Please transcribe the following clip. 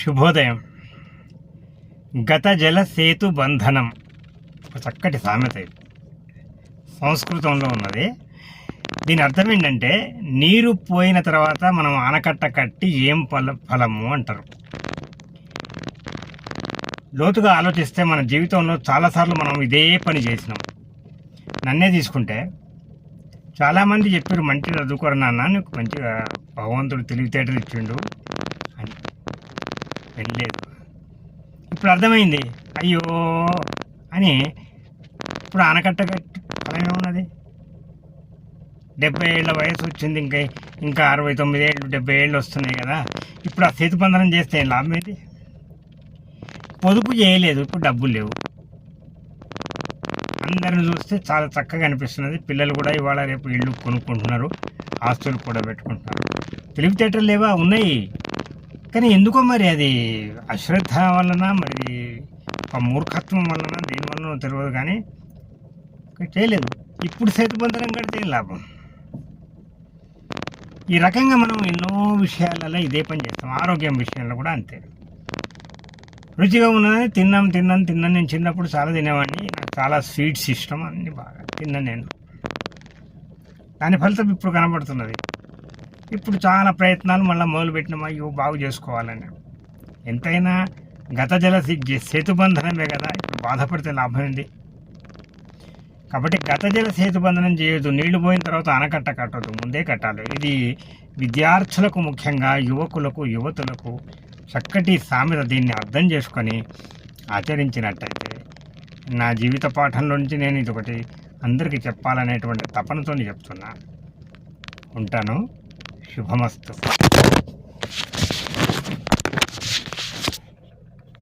శుభోదయం. గత జల సేతు బంధనం. ఒక చక్కటి సామెత ఇది. సంస్కృతంలో ఉన్నది. దీని అర్థం ఏంటంటే నీరు పోయిన తర్వాత మనం ఆనకట్ట కట్టి ఏం ఫల ఫలము అంటారు. లోతుగా ఆలోచిస్తే మన జీవితంలో చాలాసార్లు మనం ఇదే పని చేసినాం. నన్నే తీసుకుంటే చాలామంది చెప్పారు మంచి చదువుకోరు నాన్న నీకు మంచిగా భగవంతుడు తెలివితేటలు ఇచ్చిండు. వెళ్ళలేదు. ఇప్పుడు అర్థమైంది. అయ్యో అని ఇప్పుడు ఆనకట్ట కట్టి ఉన్నది. డెబ్బై ఏళ్ళ వయసు వచ్చింది ఇంకా ఇంకా అరవై తొమ్మిది ఏళ్ళు డెబ్బై ఏళ్ళు వస్తున్నాయి కదా. ఇప్పుడు ఆ సేతుబంధనం చేస్తే లాభం ఏంటి? పొదుపు చేయలేదు ఇప్పుడు డబ్బులు లేవు. అందరిని చూస్తే చాలా చక్కగా అనిపిస్తున్నది. పిల్లలు కూడా ఇవాళ రేపు ఇళ్ళు కొనుక్కుంటున్నారు ఆస్తులు కూడా పెట్టుకుంటున్నారు. తెలివితేటలు లేవా? ఉన్నాయి. కానీ ఎందుకో మరి అది అశ్రద్ధ వలన మరి ఆ మూర్ఖత్వం వలన దేని తెలియదు కానీ చేయలేదు. ఇప్పుడు సేతుబంధనం కడితే లాభం? ఈ రకంగా మనం ఎన్నో విషయాలలో ఇదే పని చేస్తాం. ఆరోగ్యం విషయంలో కూడా అంతే. రుచిగా ఉన్నదని తిన్నాం తిన్నాను తిన్నాను నేను చిన్నప్పుడు చాలా తినేవాడిని. నాకు చాలా స్వీట్స్ ఇష్టం అన్నీ బాగా తిన్నాను నేను. దాని ఫలితం ఇప్పుడు కనబడుతున్నది. ఇప్పుడు చాలా ప్రయత్నాలు మళ్ళీ మొదలుపెట్టినామా? ఇవి బాగు చేసుకోవాలని. ఎంతైనా గత జల సేతుబంధనమే కదా? ఇప్పుడు బాధపడితే లాభం ఏంది? కాబట్టి గత జల సేతుబంధనం చేయొద్దు. నీళ్ళు పోయిన తర్వాత ఆనకట్ట కట్టొద్దు. ముందే కట్టాలి. ఇది విద్యార్థులకు ముఖ్యంగా యువకులకు యువతులకు చక్కటి సామెత దీన్ని అర్థం చేసుకొని ఆచరించినట్టయితే నా జీవిత పాఠంలో నుంచి నేను ఇది ఒకటి అందరికీ చెప్పాలనేటువంటి తపనతో చెప్తున్నా. ఉంటాను. 話まっ